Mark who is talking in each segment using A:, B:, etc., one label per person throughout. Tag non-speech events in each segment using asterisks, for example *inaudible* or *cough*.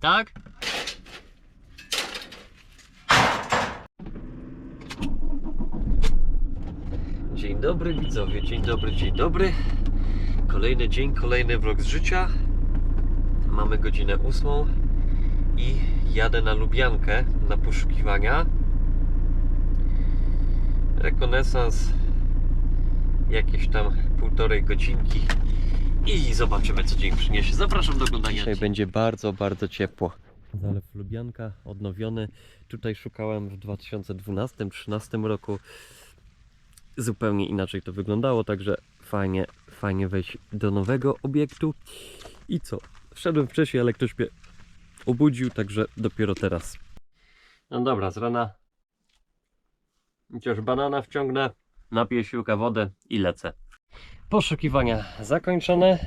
A: Tak? Dzień dobry widzowie, dzień dobry, dzień dobry. Kolejny dzień, kolejny vlog z życia. Mamy godzinę ósmą i jadę na Lubiankę na poszukiwania. Rekonesans jakieś tam półtorej godzinki i zobaczymy co dzień przyniesie. Zapraszam do oglądania. Dzisiaj będzie bardzo, bardzo ciepło. Zalew Lubianka odnowiony. Tutaj szukałem w 2012-2013 roku. Zupełnie inaczej to wyglądało, także fajnie, fajnie wejść do nowego obiektu. I co? Wszedłem wcześniej, ale ktoś mnie obudził, także dopiero teraz. No dobra, z rana chociaż banana wciągnę, napiję siłkę wodę i lecę. Poszukiwania zakończone.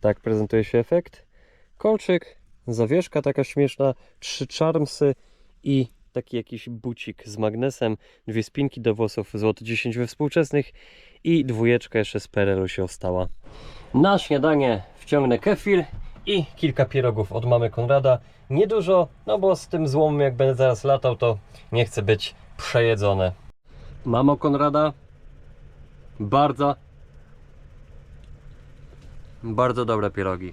A: Tak prezentuje się efekt. Kolczyk, zawieszka taka śmieszna, trzy charmsy i taki jakiś bucik z magnesem, dwie spinki do włosów, złoty 10 we współczesnych i dwójeczka jeszcze z PRL-u się ostała. Na śniadanie wciągnę kefir i kilka pierogów od mamy Konrada. Niedużo, no bo z tym złomem jak będę zaraz latał, to nie chcę być przejedzone. Mamo Konrada, bardzo, bardzo dobre pierogi.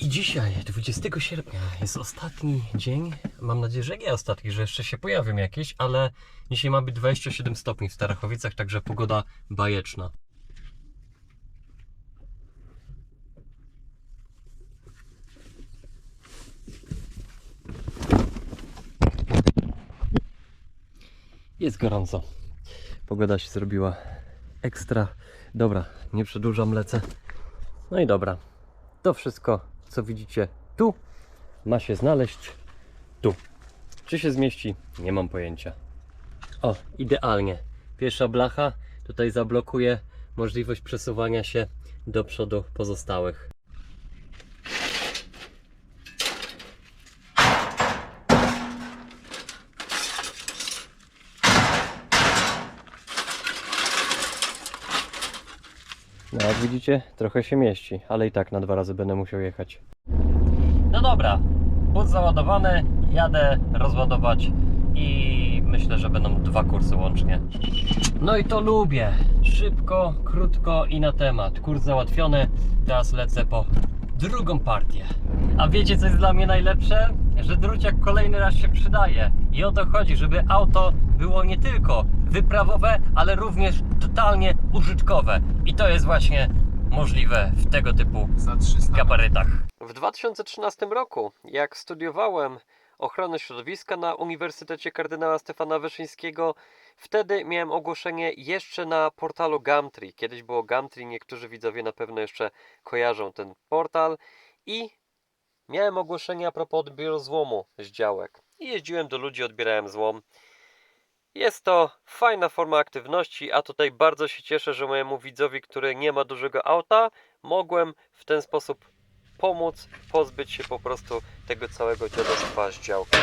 A: I dzisiaj, 20 sierpnia, jest ostatni dzień. Mam nadzieję, że nie ostatni, że jeszcze się pojawią jakieś, ale dzisiaj ma być 27 stopni w Starachowicach, także pogoda bajeczna. Jest gorąco. Pogoda się zrobiła ekstra. Dobra, nie przedłużam, lecę. No i dobra. To wszystko, co widzicie tu, ma się znaleźć tu. Czy się zmieści? Nie mam pojęcia. O, idealnie. Pierwsza blacha tutaj zablokuje możliwość przesuwania się do przodu pozostałych. Widzicie, trochę się mieści, ale i tak na dwa razy będę musiał jechać. No dobra, bus załadowany, jadę rozładować i myślę, że będą dwa kursy łącznie. No i to lubię. Szybko, krótko i na temat. Kurs załatwiony, teraz lecę po drugą partię. A wiecie co jest dla mnie najlepsze? Że druciak kolejny raz się przydaje. I o to chodzi, żeby auto było nie tylko wyprawowe, ale również totalnie użytkowe. I to jest właśnie możliwe w tego typu
B: Za 300.
A: gabarytach. W 2013 roku, jak studiowałem ochronę środowiska na Uniwersytecie Kardynała Stefana Wyszyńskiego, wtedy miałem ogłoszenie jeszcze na portalu Gumtree. Kiedyś było Gumtree, niektórzy widzowie na pewno jeszcze kojarzą ten portal i miałem ogłoszenie a propos odbioru złomu z działek. I jeździłem do ludzi, odbierałem złom. Jest to fajna forma aktywności, a tutaj bardzo się cieszę, że mojemu widzowi, który nie ma dużego auta, mogłem w ten sposób pomóc pozbyć się po prostu tego całego dziadostwa z działki.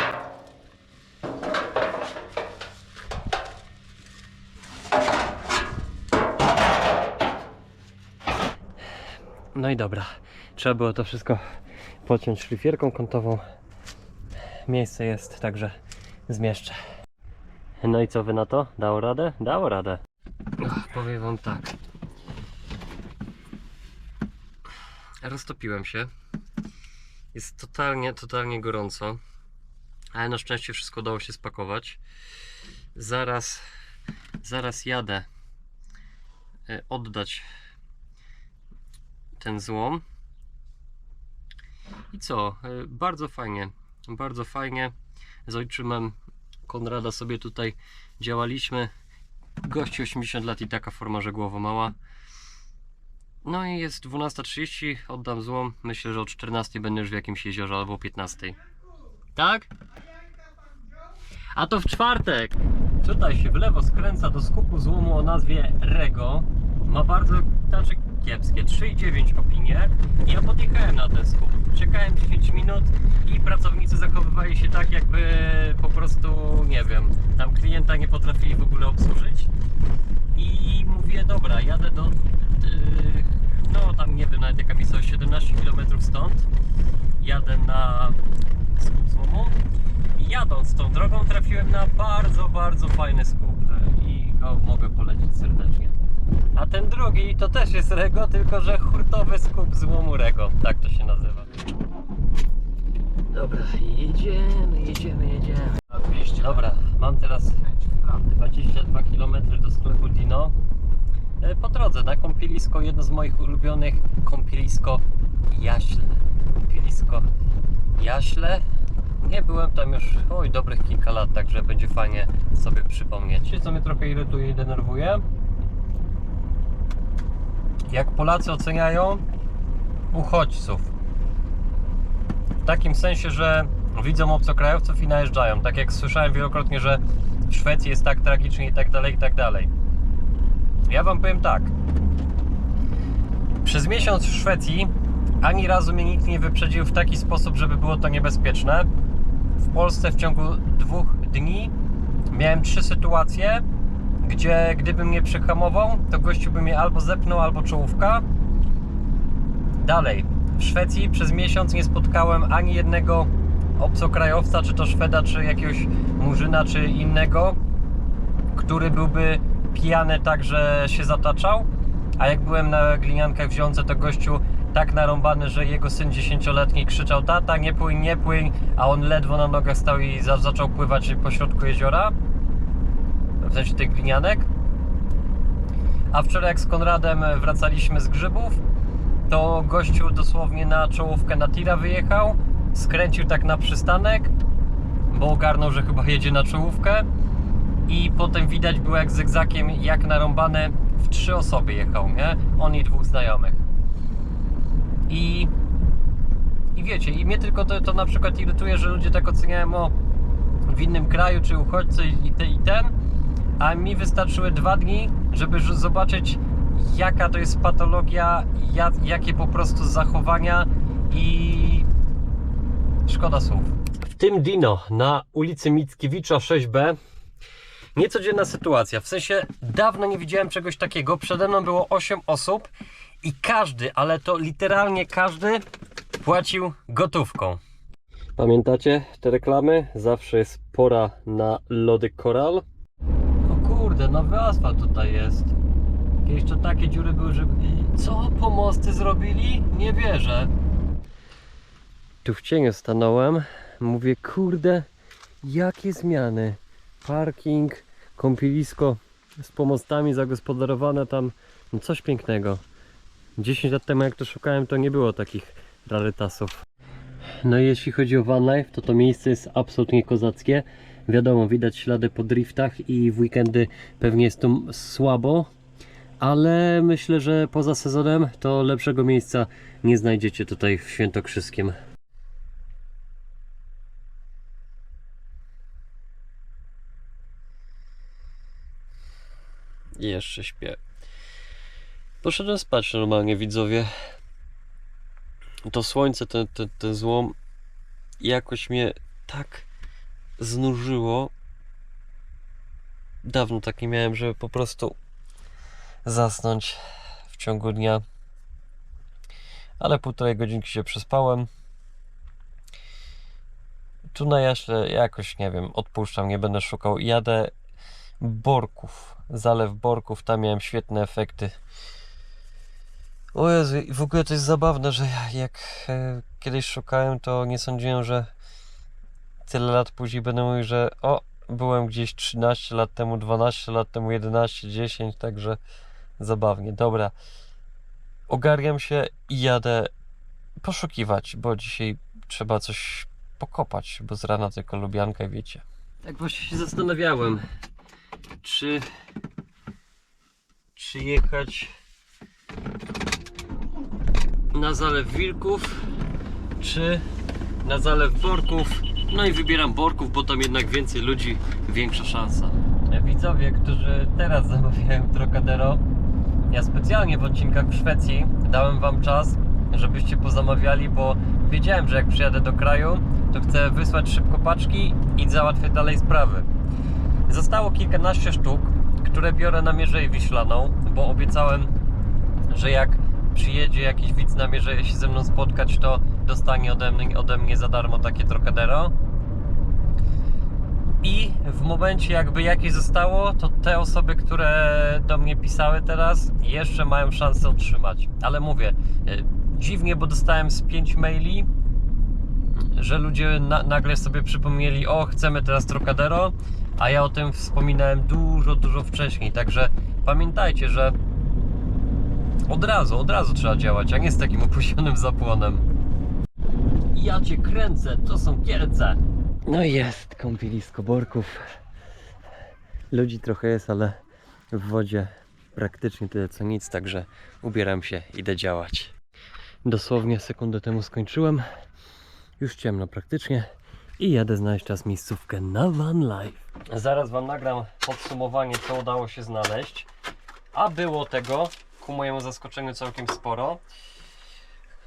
A: No i dobra, trzeba było to wszystko pociąć szlifierką kątową. Miejsce jest, także zmieszczę. No i co wy na to? Dało radę? Dało radę. Ach, powiem wam tak. Roztopiłem się. Jest totalnie, totalnie gorąco. Ale na szczęście wszystko udało się spakować. Zaraz, zaraz jadę e, oddać ten złom. I co? E, Bardzo fajnie. Bardzo fajnie. Z ojczymem Konrada sobie tutaj działaliśmy. Gości 80 lat i taka forma żegłowo mała. No i jest 12.30, oddam złom. Myślę, że o 14 będę już w jakimś jeziorze albo o 15. Tak? A to w czwartek. Tutaj się w lewo skręca do skupu złomu o nazwie Rego. Ma bardzo znaczy kiepskie 3,9 opinie. I ja podjechałem na ten skup. Czekałem 10 minut i pracownicy zachowywali się tak, jakby po prostu, nie wiem, tam klienta nie potrafili w ogóle obsłużyć. I mówię, dobra, jadę do, yy, no tam nie wiem, nawet jaka miejscowość, 17 km stąd. Jadę na skup złomu i jadąc tą drogą trafiłem na bardzo, bardzo fajny skup e, i go mogę polecić serdecznie. A ten drugi to też jest Rego, tylko że hurtowy skup złomu Rego, tak to się nazywa. Dobra, jedziemy, jedziemy, jedziemy. Dobra, mam teraz 22 km do sklepu Dino. E, Po drodze na kąpielisko, jedno z moich ulubionych, kąpielisko Jaśle. Kąpielisko Jaśle. Nie byłem tam już, oj, dobrych kilka lat, także będzie fajnie sobie przypomnieć. Wiecie, co mnie trochę irytuje i denerwuje? Jak Polacy oceniają uchodźców. W takim sensie, że widzą obcokrajowców i najeżdżają. Tak jak słyszałem wielokrotnie, że w Szwecji jest tak tragicznie i tak dalej, i tak dalej. Ja wam powiem tak. Przez miesiąc w Szwecji ani razu mnie nikt nie wyprzedził w taki sposób, żeby było to niebezpieczne. W Polsce w ciągu dwóch dni miałem trzy sytuacje, gdzie gdybym mnie przyhamował, to gościu by mnie albo zepnął, albo czołówka. Dalej, w Szwecji przez miesiąc nie spotkałem ani jednego obcokrajowca, czy to Szweda, czy jakiegoś Murzyna, czy innego, który byłby pijany tak, że się zataczał. A jak byłem na gliniankach w Ziące, to gościu tak narąbany, że jego syn dziesięcioletni krzyczał tata, nie płyń, nie płyń, a on ledwo na nogach stał i za, zaczął pływać po środku jeziora. W sensie tych glinianek. A wczoraj jak z Konradem wracaliśmy z grzybów, to gościu dosłownie na czołówkę na tira wyjechał, skręcił tak na przystanek, bo ogarnął, że chyba jedzie na czołówkę i potem widać było jak zygzakiem, jak narąbane w trzy osoby jechał, nie? On i dwóch znajomych. I, i wiecie, i mnie tylko to, to na przykład irytuje, że ludzie tak oceniają o w innym kraju, czy uchodźcy i, te, i ten, a mi wystarczyły dwa dni, żeby zobaczyć jaka to jest patologia, ja, jakie po prostu zachowania i szkoda słów. W tym Dino na ulicy Mickiewicza 6B niecodzienna sytuacja. W sensie dawno nie widziałem czegoś takiego. Przede mną było 8 osób i każdy, ale to literalnie każdy płacił gotówką. Pamiętacie te reklamy? Zawsze jest pora na lody koral. O kurde, nowy asfalt tutaj jest. Kiedyś to takie dziury były, że... Co? Pomosty zrobili? Nie wierzę. Tu w cieniu stanąłem. Mówię, kurde, jakie zmiany. Parking, kąpielisko z pomostami zagospodarowane tam. No coś pięknego. 10 lat temu jak to szukałem, to nie było takich rarytasów. No i jeśli chodzi o van life, to to miejsce jest absolutnie kozackie. Wiadomo, widać ślady po driftach i w weekendy pewnie jest tu słabo, ale myślę, że poza sezonem to lepszego miejsca nie znajdziecie tutaj w Świętokrzyskiem. I jeszcze śpię. Poszedłem spać normalnie, widzowie. To słońce, ten, ten, ten złom jakoś mnie tak znużyło. Dawno tak nie miałem, żeby po prostu zasnąć w ciągu dnia. Ale półtorej godzinki się przespałem. Tu na Jaśle jakoś, nie wiem, odpuszczam, nie będę szukał. Jadę Borków, zalew Borków, tam miałem świetne efekty. O Jezu, w ogóle to jest zabawne, że ja jak e, kiedyś szukałem, to nie sądziłem, że tyle lat później będę mówił, że o, byłem gdzieś 13 lat temu, 12 lat temu, 11, 10, także zabawnie. Dobra, ogarniam się i jadę poszukiwać, bo dzisiaj trzeba coś pokopać, bo z rana tylko lubiankę, wiecie. Tak właśnie się zastanawiałem, czy czy jechać na zalew Wilków, czy na zalew Borków. No i wybieram Borków, bo tam jednak więcej ludzi, większa szansa. Widzowie, którzy teraz zamawiają Trocadero, ja specjalnie w odcinkach w Szwecji dałem Wam czas, żebyście pozamawiali, bo wiedziałem, że jak przyjadę do kraju, to chcę wysłać szybko paczki i załatwię dalej sprawy. Zostało kilkanaście sztuk, które biorę na Mierzeję Wiślaną, bo obiecałem, że jak przyjedzie jakiś widz namierze się ze mną spotkać, to dostanie ode mnie, ode mnie za darmo takie Trocadero. I w momencie jakby jakieś zostało, to te osoby, które do mnie pisały teraz, jeszcze mają szansę otrzymać. Ale mówię, e, dziwnie, bo dostałem z 5 maili, że ludzie na, nagle sobie przypomnieli, o chcemy teraz Trocadero, a ja o tym wspominałem dużo, dużo wcześniej. Także pamiętajcie, że od razu, od razu trzeba działać, a nie z takim opóźnionym zapłonem. Ja cię kręcę, to są Kielce. No i jest kąpielisko Borków. Ludzi trochę jest, ale w wodzie praktycznie tyle co nic, także ubieram się, idę działać. Dosłownie sekundę temu skończyłem. Już ciemno praktycznie i jadę znaleźć czas miejscówkę na Van Life. Zaraz Wam nagram podsumowanie, co udało się znaleźć. A było tego, ku mojemu zaskoczeniu, całkiem sporo.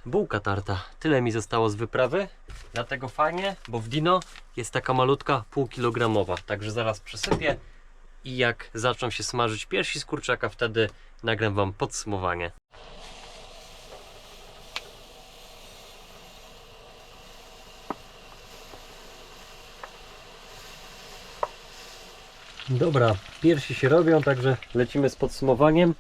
A: Bułka tarta. Tyle mi zostało z wyprawy. Dlatego fajnie, bo w Dino jest taka malutka, półkilogramowa. Także zaraz przesypię i jak zaczną się smażyć piersi z kurczaka, wtedy nagram Wam podsumowanie. Dobra, piersi się robią, także lecimy z podsumowaniem.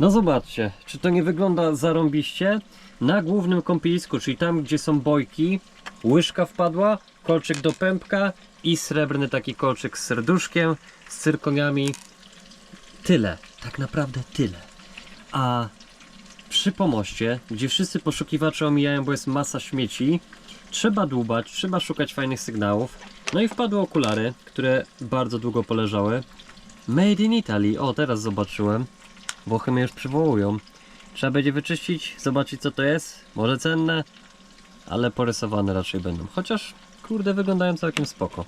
A: No zobaczcie, czy to nie wygląda zarąbiście? Na głównym kąpielisku, czyli tam gdzie są bojki, łyżka wpadła, kolczyk do pępka i srebrny taki kolczyk z serduszkiem, z cyrkoniami. Tyle, tak naprawdę tyle. A przy pomoście, gdzie wszyscy poszukiwacze omijają, bo jest masa śmieci, trzeba dłubać, trzeba szukać fajnych sygnałów. No i wpadły okulary, które bardzo długo poleżały. Made in Italy, o teraz zobaczyłem. Włochy mnie już przywołują. Trzeba będzie wyczyścić, zobaczyć co to jest. Może cenne, ale porysowane raczej będą. Chociaż, kurde, wyglądają całkiem spoko.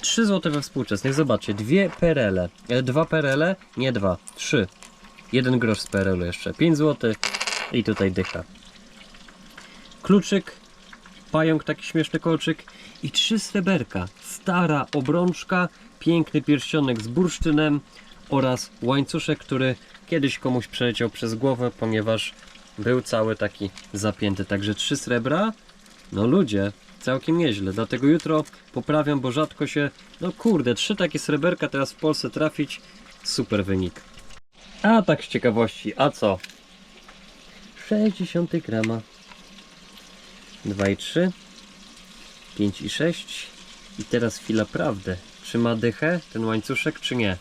A: 3 zł we współczesnych, zobaczcie, dwie perele. E, Dwa perele, nie dwa, trzy. Jeden grosz z perelu jeszcze, 5 zł i tutaj dycha. Kluczyk, pająk, taki śmieszny kolczyk i trzy sreberka. Stara obrączka, piękny pierścionek z bursztynem oraz łańcuszek, który kiedyś komuś przeleciał przez głowę, ponieważ był cały taki zapięty. Także trzy srebra. No ludzie, całkiem nieźle. Dlatego jutro poprawiam, bo rzadko się. No kurde, trzy takie sreberka teraz w Polsce trafić. Super wynik. A tak z ciekawości, a co? 60 grama. 2,3 5,6 i teraz chwila prawdy. Czy ma dychę ten łańcuszek, czy nie?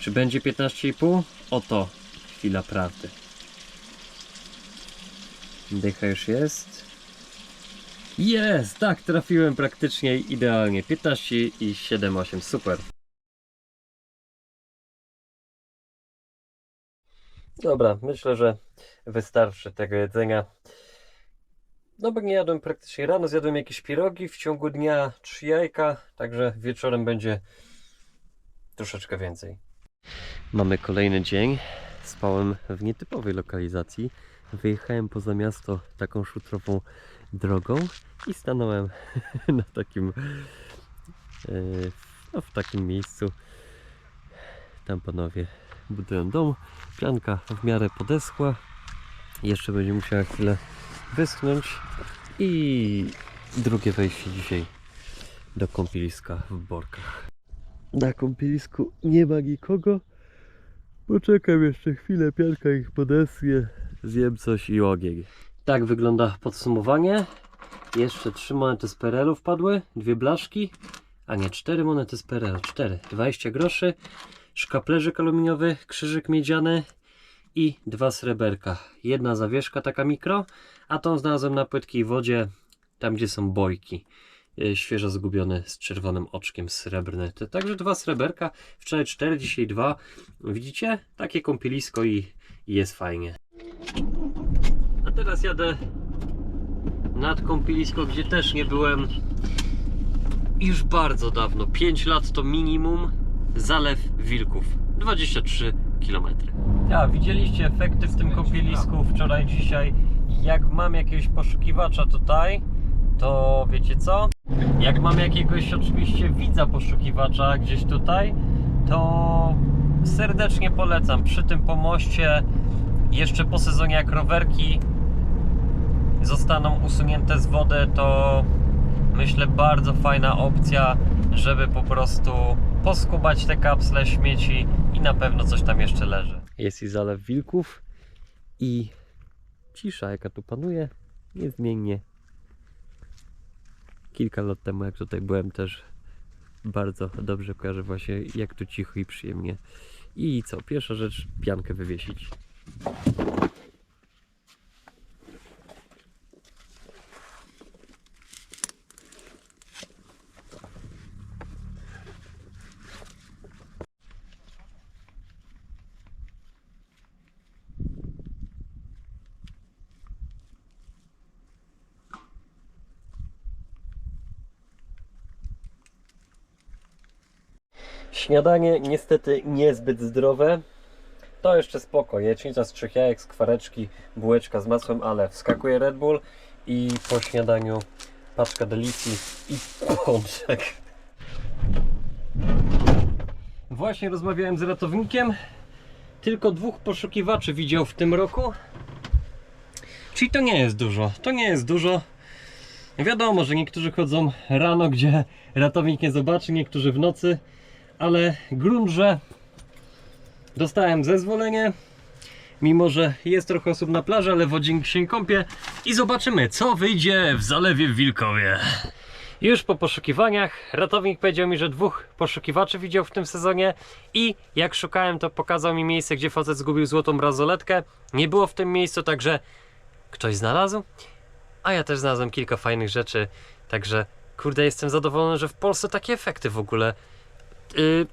A: Czy będzie 15,5? Oto chwila prawdy. Dycha już jest. Jest! Tak, trafiłem praktycznie idealnie. 15 i 7,8. Super. Dobra, myślę, że wystarczy tego jedzenia. No bo nie jadłem praktycznie rano, zjadłem jakieś pirogi, w ciągu dnia trzy jajka, także wieczorem będzie troszeczkę więcej. Mamy kolejny dzień. Spałem w nietypowej lokalizacji. Wyjechałem poza miasto taką szutrową drogą i stanąłem *laughs* na takim e, no, w takim miejscu. Tam panowie budują dom. Pianka w miarę podeschła. Jeszcze będzie musiała chwilę wyschnąć i drugie wejście dzisiaj do kąpieliska w Borkach. Na kąpielisku nie ma nikogo. Poczekam jeszcze chwilę, pianka ich podeschnie, zjem coś i ogień. Tak wygląda podsumowanie. Jeszcze trzy monety z PRL-u wpadły, dwie blaszki, a nie cztery monety z PRL-u, cztery, 20 groszy, szkaplerzyk aluminiowy, krzyżyk miedziany i dwa sreberka. Jedna zawieszka taka mikro, a tą znalazłem na płytkiej wodzie, tam gdzie są bojki. Yy, Świeżo zgubiony z czerwonym oczkiem srebrny. Także dwa sreberka, wczoraj cztery, dzisiaj dwa. Widzicie? Takie kąpielisko i, i jest fajnie. A teraz jadę nad kąpielisko, gdzie też nie byłem już bardzo dawno. 5 lat to minimum. Zalew Wilków. 23 km. Ja, widzieliście efekty w tym kąpielisku wczoraj, dzisiaj. Jak mam jakiegoś poszukiwacza tutaj, to wiecie co? Jak mam jakiegoś oczywiście widza poszukiwacza gdzieś tutaj, to serdecznie polecam. Przy tym pomoście jeszcze po sezonie jak rowerki zostaną usunięte z wody, to myślę bardzo fajna opcja, żeby po prostu poskubać te kapsle śmieci i na pewno coś tam jeszcze leży. Jest i zalew wilków i cisza jaka tu panuje niezmiennie. Kilka lat temu jak tutaj byłem też bardzo dobrze kojarzę właśnie jak tu cicho i przyjemnie. I co? Pierwsza rzecz, piankę wywiesić. Śniadanie niestety niezbyt zdrowe. To jeszcze spoko. Jecznica z trzech jajek, skwareczki, bułeczka z masłem, ale wskakuje Red Bull i po śniadaniu paczka delicji i pączek. Właśnie rozmawiałem z ratownikiem. Tylko dwóch poszukiwaczy widział w tym roku. Czyli to nie jest dużo. To nie jest dużo. Wiadomo, że niektórzy chodzą rano, gdzie ratownik nie zobaczy, niektórzy w nocy ale grunt, że dostałem zezwolenie, mimo że jest trochę osób na plaży, ale wodzik się kąpie i zobaczymy, co wyjdzie w zalewie w Wilkowie. Już po poszukiwaniach ratownik powiedział mi, że dwóch poszukiwaczy widział w tym sezonie i jak szukałem, to pokazał mi miejsce, gdzie facet zgubił złotą bransoletkę. Nie było w tym miejscu, także ktoś znalazł, a ja też znalazłem kilka fajnych rzeczy, także kurde, jestem zadowolony, że w Polsce takie efekty w ogóle Y,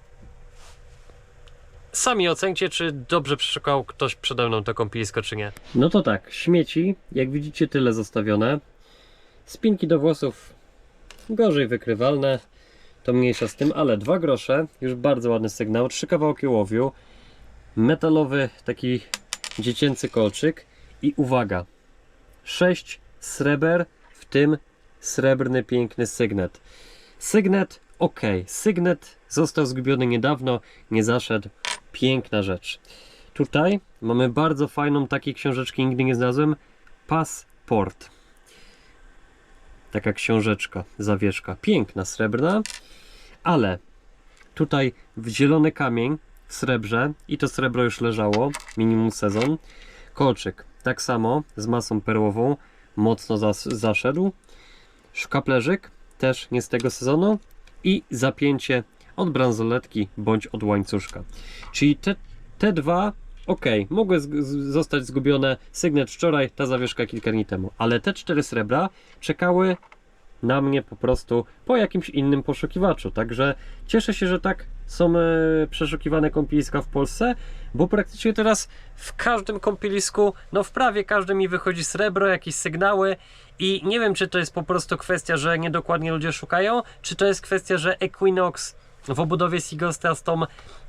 A: Sami ocencie, czy dobrze przeszukał ktoś przede mną to kąpielisko, czy nie. No to tak, śmieci, jak widzicie, tyle zostawione. Spinki do włosów gorzej wykrywalne, to mniejsza z tym, ale dwa grosze, już bardzo ładny sygnał, trzy kawałki łowiu, metalowy taki dziecięcy kolczyk i uwaga, sześć sreber, w tym srebrny piękny sygnet. Sygnet ok, sygnet został zgubiony niedawno, nie zaszedł. Piękna rzecz. Tutaj mamy bardzo fajną, takiej książeczki nigdy nie znalazłem. Passport. Taka książeczka, zawieszka. Piękna, srebrna, ale tutaj w zielony kamień w srebrze i to srebro już leżało, minimum sezon. Kolczyk, tak samo z masą perłową, mocno zas zaszedł. Szkaplerzyk, też nie z tego sezonu i zapięcie od bransoletki bądź od łańcuszka. Czyli te, te dwa, ok, mogły zostać zgubione sygnet wczoraj, ta zawieszka kilka dni temu, ale te cztery srebra czekały na mnie po prostu po jakimś innym poszukiwaczu. Także cieszę się, że tak są e, przeszukiwane kąpieliska w Polsce, bo praktycznie teraz w każdym kąpielisku, no w prawie każdym mi wychodzi srebro, jakieś sygnały i nie wiem, czy to jest po prostu kwestia, że niedokładnie ludzie szukają, czy to jest kwestia, że Equinox w obudowie Seagullsta z tą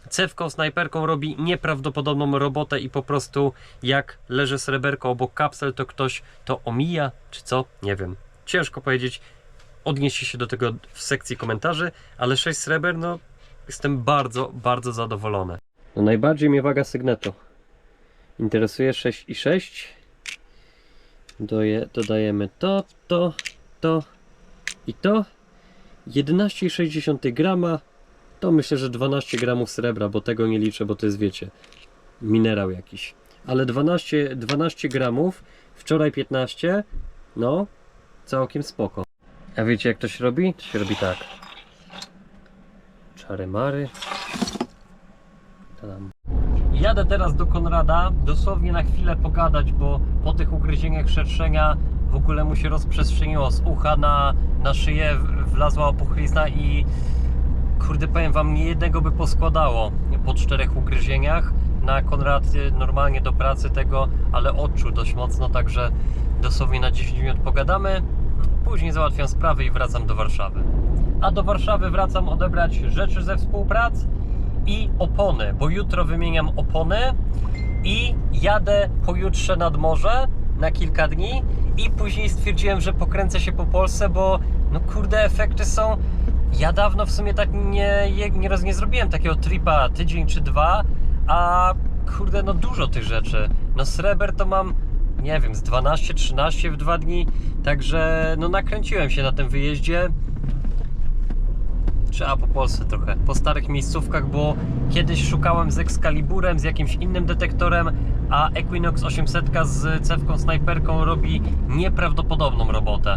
A: cewką, snajperką robi nieprawdopodobną robotę i po prostu jak leży sreberko obok kapsel, to ktoś to omija, czy co? Nie wiem. Ciężko powiedzieć. Odnieście się do tego w sekcji komentarzy, ale 6 sreber, no jestem bardzo, bardzo zadowolony. No najbardziej mnie waga sygnetu. Interesuje 6 i 6. Doje, dodajemy to, to, to i to. 11,6 grama. To myślę, że 12 gramów srebra, bo tego nie liczę, bo to jest wiecie, minerał jakiś. Ale 12, 12 gramów, wczoraj 15, no całkiem spoko. A wiecie jak to się robi? To się robi tak. Czary mary. Tadam. Jadę teraz do Konrada, dosłownie na chwilę pogadać, bo po tych ugryzieniach szerszenia w ogóle mu się rozprzestrzeniło z ucha na, na szyję, wlazła opuchlizna i kurde powiem wam, nie jednego by poskładało po czterech ugryzieniach. Na Konrad y, normalnie do pracy tego, ale odczuł dość mocno, także dosłownie na 10 minut pogadamy. Później załatwiam sprawy i wracam do Warszawy. A do Warszawy wracam odebrać rzeczy ze współprac i opony, bo jutro wymieniam opony i jadę pojutrze nad morze na kilka dni i później stwierdziłem, że pokręcę się po Polsce, bo no kurde efekty są ja dawno w sumie tak nie, nie, nie zrobiłem takiego tripa tydzień czy dwa, a kurde, no dużo tych rzeczy. No sreber to mam, nie wiem, z 12-13 w dwa dni, także no nakręciłem się na tym wyjeździe. Trzeba po Polsce trochę, po starych miejscówkach, bo kiedyś szukałem z Excaliburem, z jakimś innym detektorem, a Equinox 800 z cewką snajperką robi nieprawdopodobną robotę.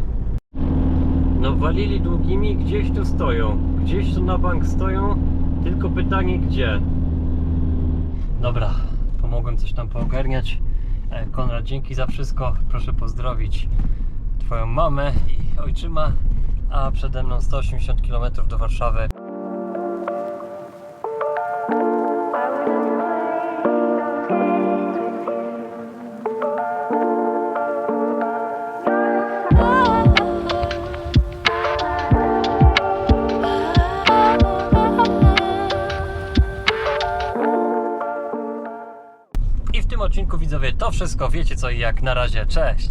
A: No walili długimi, gdzieś tu stoją, gdzieś tu na bank stoją, tylko pytanie gdzie. Dobra, pomogłem coś tam poogarniać. E, Konrad, dzięki za wszystko. Proszę pozdrowić Twoją mamę i ojczyma. A przede mną 180 km do Warszawy. Wszystko. Wiecie co i jak. Na razie, cześć!